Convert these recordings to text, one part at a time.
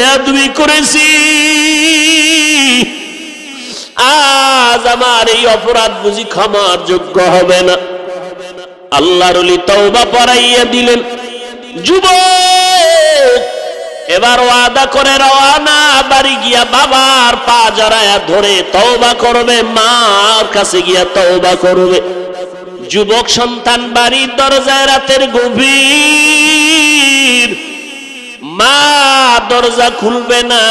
বেয়াদবি করেছি। আজ আমার এই অপরাধ বুঝি ক্ষমার যোগ্য হবে না। আল্লাহর তওবা পড়াইয়া দিলেন। যুবক, এবার ওয়াদা করে রওয়ানা বাড়ি গিয়া বাবার পা জড়ায়া ধরে তওবা করবে, মার কাছে গিয়া তওবা করবে। যুবক সন্তান বাড়ির দরজায় রাতের গভীর মা, দরজা খুলবে না।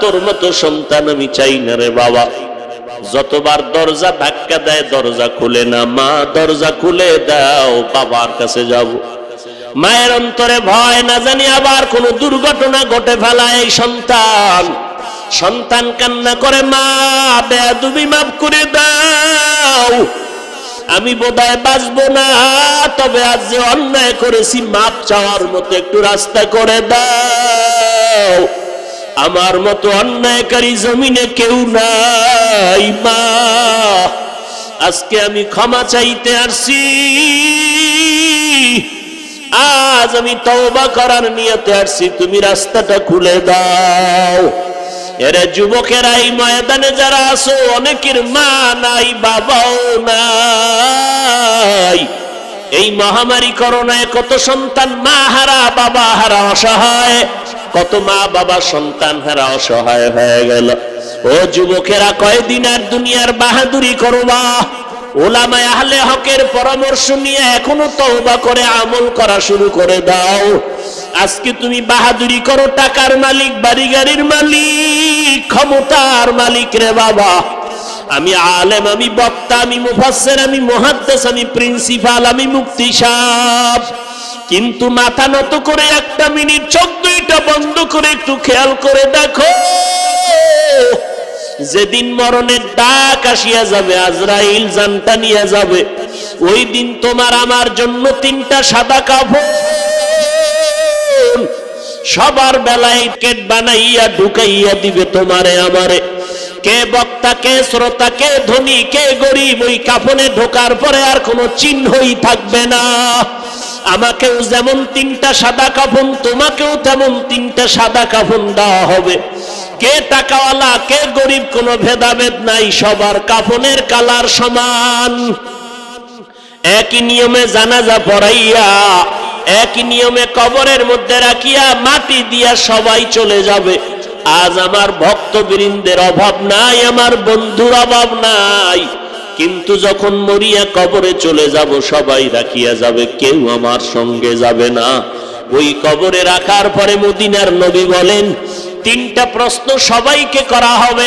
তোর মতো সন্তান আমি চাই না রে বাবা। যতবার দরজা ধাক্কা দেয়, দরজা খুলে না। মা, দরজা খুলে দাও, বাবার কাছে যাব। মায়ের অন্তরে ভয়, না জানি আবার কোনো দুর্ঘটনা ঘটে ফেলা এই সন্তান। সন্তান কান্না করে, মা, বেয়াদুবি মাফ করে দাও। আমি বোধহয় বাঁচবো না, তবে আজ যে অন্যায় করেছি, মাপ চাওয়ার মতো একটু রাস্তা করে দাও। আমার মতো অন্যায়কারী জমিনে কেউ নাই, মা। আজকে আমি ক্ষমা চাইতে আসছি। আজ আমি তওবা করার নিয়তে আসছি, তুমি রাস্তাটা খুলে দাও। এরে যুবকেরা, এই ময়দানে যারা আছো, অনেকের মা নাই, বাবাও নাই। এই মহামারী করোনায় কত সন্তান মা হারা, বাবা হারা অসহায়। কত মা বাবা সন্তান হারা অসহায় হয়ে গেল। ও যুবকেরা, কয়দিন আর দুনিয়ার বাহাদুরি করবা? ওলামায় আহলে হকের পরামর্শ নিয়ে এখনও তওবা করে আমল করা শুরু করে দাও। আজকে তুমি বাহাদুরি করো, টাকার মালিক বাড়ি গাড়ির মালিক, ক্ষমতার মালিক রে বাবা। আমি আলেম, আমি বক্তা, আমি মুফাসসির, আমি মুহাদ্দিস, আমি প্রিন্সিপাল, আমি মুক্তি সাহেব। কিন্তু মাথা নত করে একটা মিনিট, চোখ দুইটা বন্ধ করে একটু খেয়াল করে দেখো। যেদিন মরণের ডাক আসিয়া যাবে, আজরাইল জানটা নিয়ে যাবে। ওই দিন তোমার আমার জন্য তিনটা সাদা কাপড় সবার বেলায় কেট বানাইয়া ঢুকাইয়া দিবে তোমারে আমারে। কে বক্তা, কে শ্রোতা, কে ধনী, কে গরিব, ওই কাফনে ঢোকার পরে আর কোনো চিহ্নই থাকবে না। আমাকেও যেমন তিনটা সাদা কাফন, তোমাকেও তেমন তিনটা সাদা কাফন দেওয়া হবে। কে টাকাওয়ালা, কে গরিব, কোনো ভেদাভেদ নাই, সবার কাফনের কালার সমান। একই নিয়মে জানাজা পড়াইয়া একই নিয়মে কবরের মধ্যে রাখিয়া মাটি দিয়া সবাই চলে যাবে। আজ আমার ভক্তবৃন্দের অভাব নাই, আমার বন্ধুর অভাব নাই। কিন্তু যখন মরিয়া কবরে চলে যাব, সবাই রাখিয়া যাবে, কেউ আমার সঙ্গে যাবে না। ওই কবরে রাখার পরে মদিনার নবী বলেন তিনটা প্রশ্ন সবাইকে করা হবে।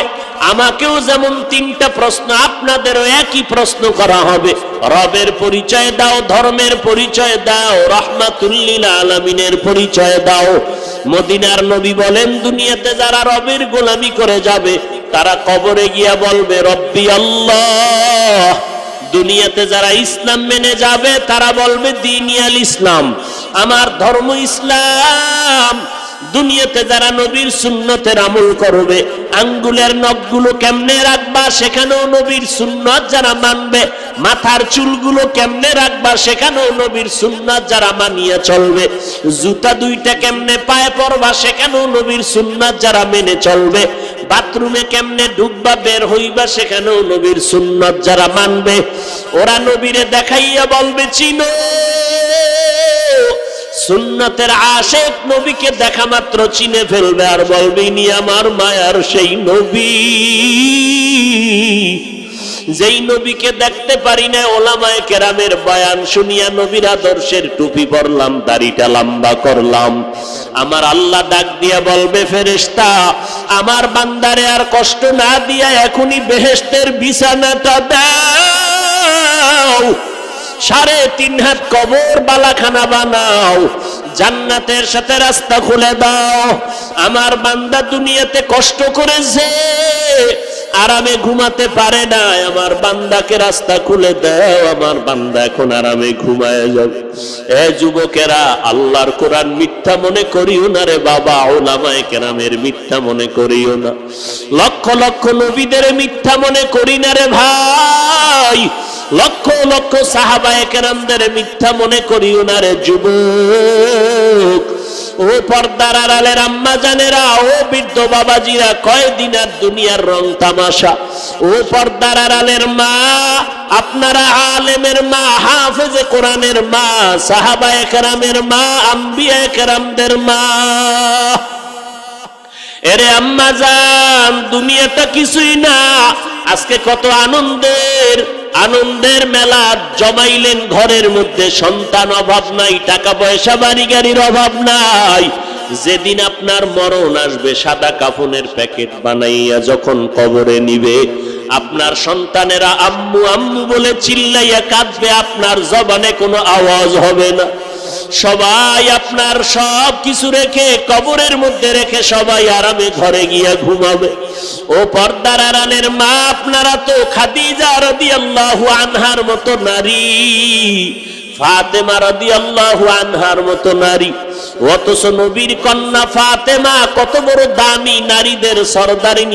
আমাকেও যেমন তিনটা প্রশ্ন, আপনাদেরও একই প্রশ্ন করা হবে। রবের পরিচয় দাও, ধর্মের পরিচয় দাও, রহমাতুল্লিল আলমিনের পরিচয় দাও। মদিনার নবী বলেন, দুনিয়াতে যারা রবের গোলামি করে যাবে, তারা কবরে গিয়া বলবে, রব্বি আল্লাহ। দুনিয়াতে যারা ইসলাম মেনে যাবে, তারা বলবে দিনিয়াল ইসলাম। আমার ধর্ম ইসলাম। দুনিয়াতে যারা নবীর সুন্নতের আমল করবে, আঙ্গুলের নখগুলো কেমনে রাখবা সেখানেও নবীর সুন্নত যারা মানবে, মাথার চুলগুলো কেমনে রাখবা সেখানেও নবীর সুন্নত যারা মানিয়ে চলবে, জুতা দুইটা কেমনে পায়ে পরবা সেখানেও নবীর সুন্নত যারা মেনে চলবে, বাথরুমে কেমনে ডুববা বের হইবা সেখানেও নবীর সুন্নত যারা মানবে, ওরা নবীরে দেখাইয়া বলবে, চিনো। সুন্নতের আশেক নবীকে দেখা মাত্র চিনে ফেলবে আর বলবে, ইনি আমার মায়ার সেই নবী। যেই নবীকে দেখতে পারি না, ওলামায় কেরামের বয়ান শুনিয়া নবীর আদর্শের টুপি পরলাম, দাড়িটা লম্বা করলাম। আমার আল্লাহ ডাক দিয়া বলবে, ফেরেশতা, আমার বান্দারে আর কষ্ট না দিয়া এখনই বেহেস্তের বিছানাটা দাও। সাড়ে তিন হাত কবর বালাখানা বানাও, জান্নাতের সাথে রাস্তা খুলে দাও। আমার বান্দা দুনিয়াতে কষ্ট করেছে আরামে ঘুমাতে পারে না আমার বান্দাকে রাস্তা খুলে দাও, আমার বান্দা এখন আরামে ঘুমায় যাবে। এ যুবকেরা, আল্লাহর কোরআন মিথ্যা মনে করিও না রে বাবা, ওলামায়ে কেরামের মিথ্যা মনে করিও না। লক্ষ লক্ষ নবীদের মিথ্যা মনে করি না রে ভাই। লক্ষ লক্ষ সাহাবায়ে কেরামদের মিথ্যা মনে করিও না রে যুবক। ও পর্দার আড়ালের আম্মা জানেরা, ও বৃদ্ধ বাবাজিরা, কয়দিন আর দুনিয়ার রং তামাশা। ও পর্দার আড়ালের মা, আপনারা আলেমের মা, হাফেজে কোরআনের মা সাহাবা একরামের মা আম্বিয়া একরামদের মা। এরে আম্মা জান, দুনিয়াটা কিছুই না, আজকে কত আনন্দের আনন্দের মেলা জমাইলেন ঘরের মধ্যে সন্তান অভাব নাই টাকা পয়সা বাড়ি গাড়ির অভাব নাই। যেদিন আপনার মরণ আসবে, সাদা কাফনের প্যাকেট বানাইয়া যখন কবরে নিবে, আপনার সন্তানেরা আম্মু আম্মু বলে চিল্লাইয়া কাঁদবে, আপনার জবানে কোনো আওয়াজ হবে না। সবাই আপনার সব কিছু রেখে, কবরের মধ্যে রেখে সবাই আরামে ঘরে গিয়া ঘুমাবে। ও পর্দার আড়ালের মা, আপনারা তো খাদিজা রাদিয়াল্লাহু আনহার মতো নারী। ফাতেমা রাদিয়াল্লাহু আনহার মতো নারী। কন্যা ফাতেমা কত বড় দামি নারীদের সর্দারিনী।